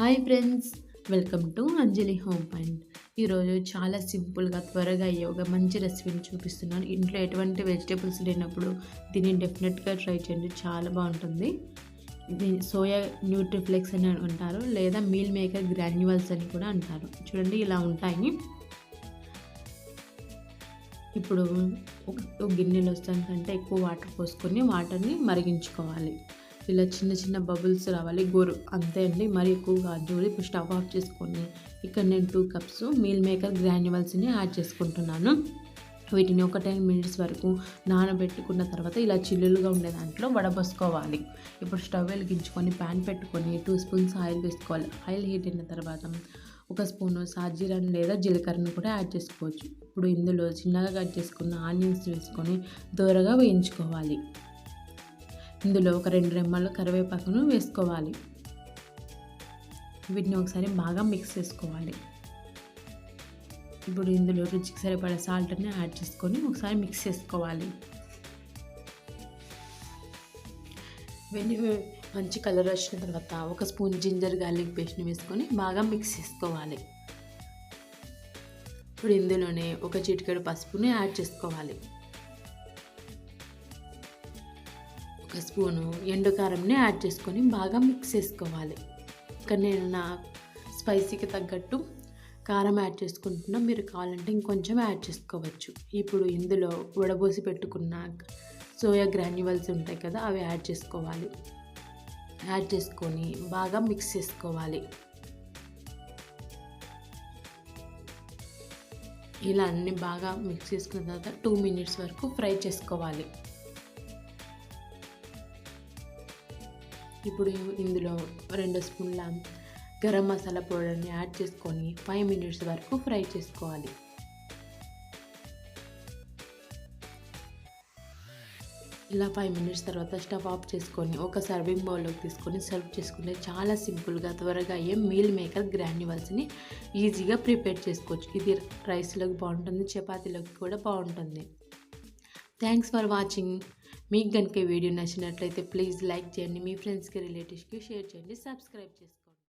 Hi friends welcome to Anjali home point ఈరోజు చాలా సింపుల్గా త్వరగా అయ్యే ఒక మంచి రెసిపీని చూపిస్తున్నాను. ఇంట్లో ఎటువంటి వెజిటేబుల్స్ లేనప్పుడు దీన్ని డెఫినెట్గా ట్రై చేయండి చాలా బాగుంటుంది. సోయా న్యూట్రిఫ్లెక్స్ అని అంటారు లేదా మీల్ మేకర్ గ్రాన్యువల్స్ అని కూడా అంటారు. చూడండి ఇలా ఉంటాయి. ఇప్పుడు ఒక గిన్నెలో వస్తాను కంటే ఎక్కువ వాటర్ పోసుకొని వాటర్ని మరిగించుకోవాలి. ఇలా చిన్న చిన్న బబుల్స్ రావాలి. గోరు అంతే అండి. మరి ఎక్కువ కాదు ఇప్పుడు స్టవ్ ఆఫ్ చేసుకొని ఇక్కడ నేను టూ కప్స్ మీల్ మేకర్ గ్రాన్యువల్స్ని యాడ్ చేసుకుంటున్నాను. వీటిని ఒక టెన్ మినిట్స్ వరకు నానబెట్టుకున్న తర్వాత ఇలా చిల్లులుగా ఉండే దాంట్లో వడబోసుకోవాలి. ఇప్పుడు స్టవ్ వెలిగించుకొని ప్యాన్ పెట్టుకొని టూ స్పూన్స్ ఆయిల్ వేసుకోవాలి. ఆయిల్ హీట్ అయిన తర్వాత ఒక స్పూను సాజీరాని లేదా జీలకర్రను కూడా యాడ్ చేసుకోవచ్చు. ఇప్పుడు ఇందులో చిన్నగా కట్ చేసుకున్న ఆనియన్స్ వేసుకొని దూరగా వేయించుకోవాలి. ఇందులో ఒక రెండు రెమ్మల కరివేపాకును వేసుకోవాలి. వీటిని ఒకసారి బాగా మిక్స్ చేసుకోవాలి. ఇప్పుడు ఇందులో రుచికి సరిపడే సాల్ట్ని యాడ్ చేసుకొని ఒకసారి మిక్స్ చేసుకోవాలి. ఇవన్నీ మంచి కలర్ వచ్చిన తర్వాత ఒక స్పూన్ జింజర్ గార్లిక్ పేస్ట్ని వేసుకొని బాగా మిక్స్ చేసుకోవాలి. ఇప్పుడు ఇందులోనే ఒక చిటికెడు పసుపుని యాడ్ చేసుకోవాలి. ఒక స్పూను ఎండుకారంని యాడ్ చేసుకొని బాగా మిక్స్ చేసుకోవాలి. ఇక్కడ నేను నా స్పైసీకి తగ్గట్టు కారం యాడ్ చేసుకుంటున్నా. మీరు కావాలంటే ఇంకొంచెం యాడ్ చేసుకోవచ్చు. ఇప్పుడు ఇందులో వడబోసి పెట్టుకున్న సోయా గ్రాన్యువల్స్ ఉంటాయి కదా అవి యాడ్ చేసుకోవాలి. యాడ్ చేసుకొని బాగా మిక్స్ చేసుకోవాలి. ఇలా అన్నీ బాగా మిక్స్ చేసుకున్న తర్వాత టూ మినిట్స్ వరకు ఫ్రై చేసుకోవాలి. ఇప్పుడు ఇందులో రెండు స్పూన్ల గరం మసాలా పౌడర్ని యాడ్ చేసుకొని ఫైవ్ మినిట్స్ వరకు ఫ్రై చేసుకోవాలి. ఇలా ఫైవ్ మినిట్స్ తర్వాత స్టవ్ ఆఫ్ చేసుకొని ఒక సర్వింగ్ బౌల్లోకి తీసుకొని సర్వ్ చేసుకుంటే చాలా సింపుల్గా త్వరగా అయ్యే మీల్ మేకర్ గ్రాన్యువల్స్ని ఈజీగా ప్రిపేర్ చేసుకోవచ్చు. ఇది రైస్లోకి బాగుంటుంది చపాతీలోకి కూడా బాగుంటుంది. Thanks for watching. మీకు కనుక వీడియో నచ్చినట్లయితే ప్లీజ్ లైక్ చేయండి మీ ఫ్రెండ్స్కి రిలేటివ్స్కి షేర్ చేయండి సబ్స్క్రైబ్ చేసుకోండి